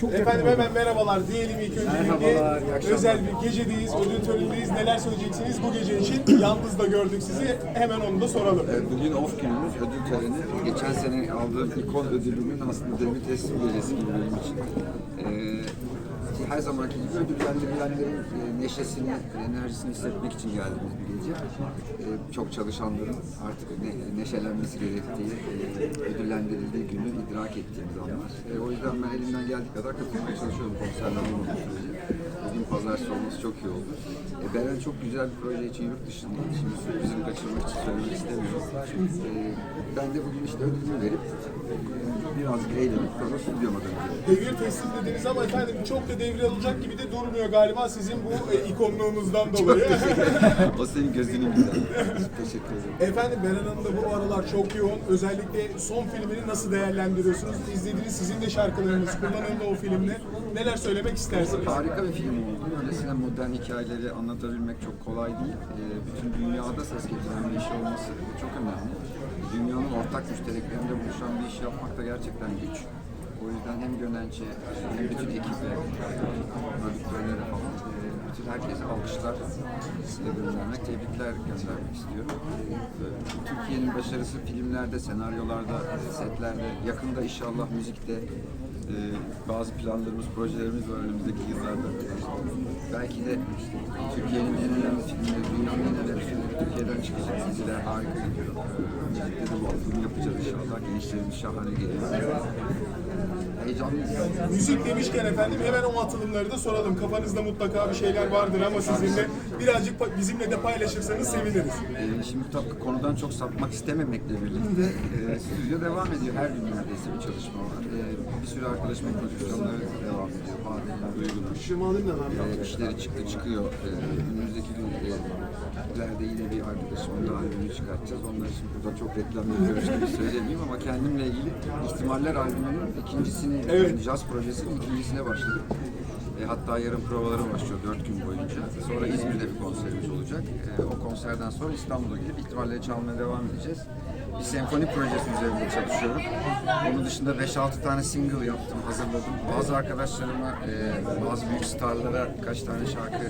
Çok Efendim hemen merhabalar diyelim ilk öncelikle. Özel bir gecedeyiz, ödül törenindeyiz. Neler söyleyeceksiniz bu gece için? Yalnız da gördük sizi. Hemen onu da soralım. Evet, Bugün off günümüz, ödül töreni. Geçen sene aldığım ikon ödülümün aslında devir teslim gecesi gibi benim için. Ee, her zamanki gibi ödüllendirilenlerin e, neşesini, enerjisini hissetmek için geldiğimiz bir gece. Ee, çok çalışanların artık ne, neşelenmesi gerektiği, e, ödüllendirildiği günü idrak ettiğimiz anlar. E, o yüzden ben elimden geldiği kadar katılmaya çalışıyorum konserler olmadığı sürece. Pazartesi olması çok iyi oldu. E, Beren çok güzel bir proje için yurt dışında. Şimdi sürprizini kaçırmak için söylemek istemiyorum. E, ben de bugün işte ödülümü verip e, birazcık eğlenip sonra stüdyoma döneceğim. Devir teslim dediniz ama efendim çok da devir alacak gibi de durmuyor galiba sizin bu e, ikonluğunuzdan dolayı. o senin gözünün güzel. Teşekkür ederim. efendim Beren Hanım da bu aralar çok yoğun. Özellikle son filmini nasıl değerlendiriyorsunuz? İzlediğiniz sizin de şarkılarınız kullanıldı o filmde. Neler söylemek istersiniz? Harika bir film oldu. Öylesine modern hikayeleri anlatabilmek çok kolay değil. Ee, bütün dünyada ses getiren bir iş olması çok önemli. Dünyanın ortak müştereklerinde buluşan bir iş yapmak da gerçekten güç. O yüzden hem Gönenç'e hem bütün ekibe, prodüktörlere falan e, bütün herkese alkışlar göndermek, tebrikler göndermek istiyorum. Ee, Türkiye'nin başarısı filmlerde, senaryolarda, setlerde, yakında inşallah müzikte ee, bazı planlarımız, projelerimiz var önümüzdeki yıllarda. Belki de Türkiye'nin en önemli filmleri, dünyanın en önemli filmleri Türkiye'den çıkacak. Diziler harika gidiyor. Müzikte de bu yapacağız inşallah. Gençlerimiz şahane geliyor. Heyecanlıyız. Müzik demişken efendim hemen o atılımları da soralım. Kafanızda mutlaka bir şeyler vardır ama sizinle birazcık pa- bizimle de paylaşırsanız seviniriz. Ee, şimdi tabii konudan çok sapmak istememekle birlikte e, stüdyo devam ediyor. Her gün neredeyse bir çalışma var. E, bir sürü arkadaşımın prodüksiyonları devam ediyor. Badeler, Duygular. E, işleri çıktı çıkıyor. E, önümüzdeki günlerde yine bir arkadaşımın daha albümünü çıkartacağız. Onlar için burada çok reklam yapıyoruz gibi söylemeyeyim ama kendimle ilgili ihtimaller albümünün ikincisini, Evet. jazz projesinin ikincisine başladım. E, hatta yarın provaları başlıyor dört gün boyunca. Sonra İzmir'de bir konserimiz olacak. E, o konserden sonra İstanbul'a gidip ihtimalle çalmaya devam edeceğiz. Bir senfoni projesi üzerinde çalışıyorum. Onun dışında 5-6 tane single yaptım, hazırladım. Bazı arkadaşlarıma, e, bazı büyük starlara kaç tane şarkı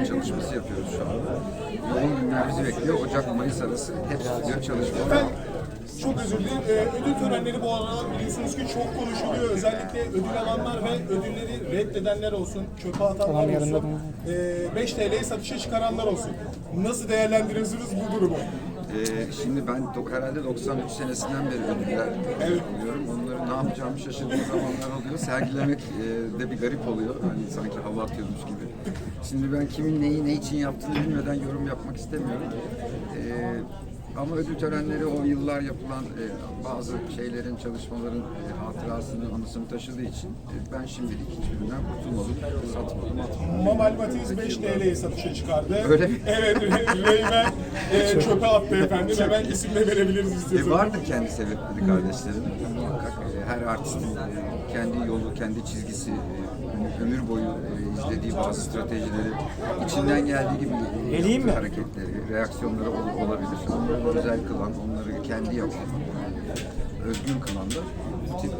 e, çalışması yapıyoruz şu anda. Yoğun günler bizi bekliyor. Ocak-Mayıs arası hep stüdyo çalışma. Ben çok özür dilerim. Ee, ödül törenleri bu aralar biliyorsunuz ki çok konuşuluyor. Özellikle ödül alanlar ve ödülleri reddedenler olsun, çöpe atanlar olsun, ee, 5 TL'ye satışa çıkaranlar olsun. Nasıl değerlendiriyorsunuz bu durumu? Ee, şimdi ben herhalde 93 senesinden beri ödüller alıyorum. Onları ne yapacağımı şaşırdığım zamanlar oluyor. Sergilemek e, de bir garip oluyor. Hani sanki hava atıyormuş gibi. Şimdi ben kimin neyi ne için yaptığını bilmeden yorum yapmak istemiyorum. Ama ödül törenleri o yıllar yapılan e, bazı şeylerin, çalışmaların e, hatırasını, anısını taşıdığı için e, ben şimdilik hiçbirinden kurtulmadım, satmadım, atmadım. Mamal Matiz 5 TL'ye satışa çıkardı. Öyle mi? Evet, Reymen e, çöpe attı efendim. Hemen isim de verebiliriz E, istiyorsanız. vardır kendi sebepleri kardeşlerim. Muhakkak e, her artistin e, kendi yolu, kendi çizgisi, e, ömür boyu e, izlediği bazı stratejileri, içinden geldiği gibi e, mi? hareketleri, reaksiyonları ol- olabilir. Onları özel kılan, onları kendi yapan, özgün kılan da bu tip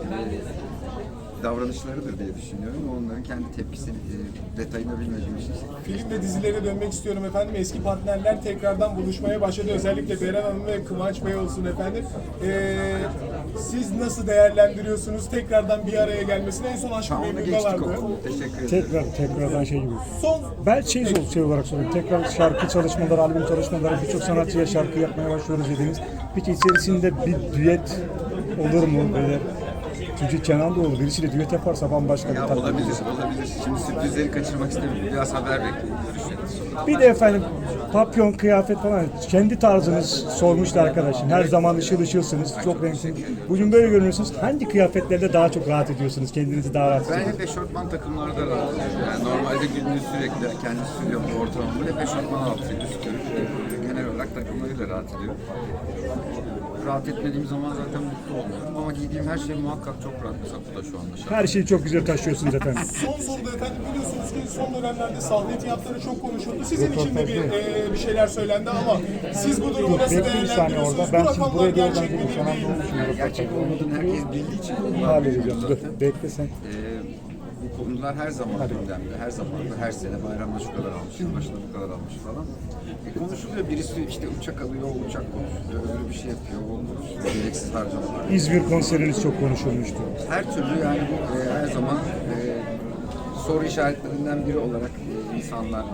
davranışlarıdır diye düşünüyorum. Onların kendi tepkisi, e, detayını bilmediğim için Film ve dizilere dönmek istiyorum efendim. Eski partnerler tekrardan buluşmaya başladı. Özellikle Beren Hanım ve Kıvanç Bey olsun efendim. Ee, siz nasıl değerlendiriyorsunuz tekrardan bir araya gelmesini? En son Aşk Tamam, onu geçtik. Teşekkür ederim. Tekrar tekrardan şey gibi. Son Ben şey, şey olarak soruyorum. Tekrar şarkı çalışmaları, albüm çalışmaları, birçok sanatçıya şarkı yapmaya başlıyoruz dediniz. Peki içerisinde bir düet olur mu? Böyle çünkü Kenan Doğulu birisiyle düet yaparsa bambaşka bir tat. olabilir, olabilir. Şimdi sürprizleri kaçırmak istemiyorum. Biraz haber bekleyin. Bir de efendim papyon, kıyafet falan kendi tarzınız sormuştu arkadaşım. Her zaman ışıl ışılsınız, çok renkli. Bugün böyle görünüyorsunuz. Hangi kıyafetlerde daha çok rahat ediyorsunuz? Kendinizi daha rahat Ben hissediyorsunuz? hep eşortman takımlarda rahat ediyorum. Yani normalde gündüz sürekli kendi stüdyomda ortamımda hep eşortman altı üstü. e, Genel olarak takımlarıyla rahat ediyorum. Rahat etmediğim zaman zaten mutlu olmuyorum. Ama giydiğim her şey muhakkak çok rahat. Mesela bu da şu anda şart. Her şeyi çok güzel taşıyorsunuz efendim. son soruda efendim biliyorsunuz ki son dönemlerde sahne fiyatları çok konuşuldu. Sizin için de bir, e, bir şeyler söylendi ama siz bu durumu nasıl Bekle bir saniye orada. değerlendiriyorsunuz? Ben Bu şimdi rakamlar buraya gerçek Kenan değil mi? Doğulu düşünüyorum. Gerçek olmadığını herkes bildiği için Halledeceğim. Dur, bekle sen. Ee, konular her zaman gündemde, her zaman da her sene bayramda şu kadar almış, yılbaşında bu kadar almış falan. E, konuşuluyor, birisi işte uçak alıyor, o uçak konuşuluyor, öbürü bir şey yapıyor, o konuşuluyor, gereksiz harcamalar. İzmir konseriniz çok konuşulmuştu. Her türlü yani bu e, her zaman e, soru işaretlerinden biri olarak e, insanlar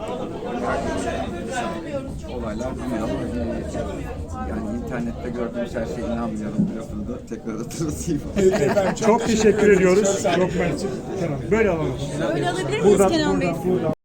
olaylar büyüyor ama e, yani internette gördüğümüz her şeye inanmıyorum lafını da tekrar hatırlatayım. Çok teşekkür ediyoruz. Çok. Kenan böyle alalım. Böyle alabilir miyiz Buradan, Kenan Bey? buradan, buradan.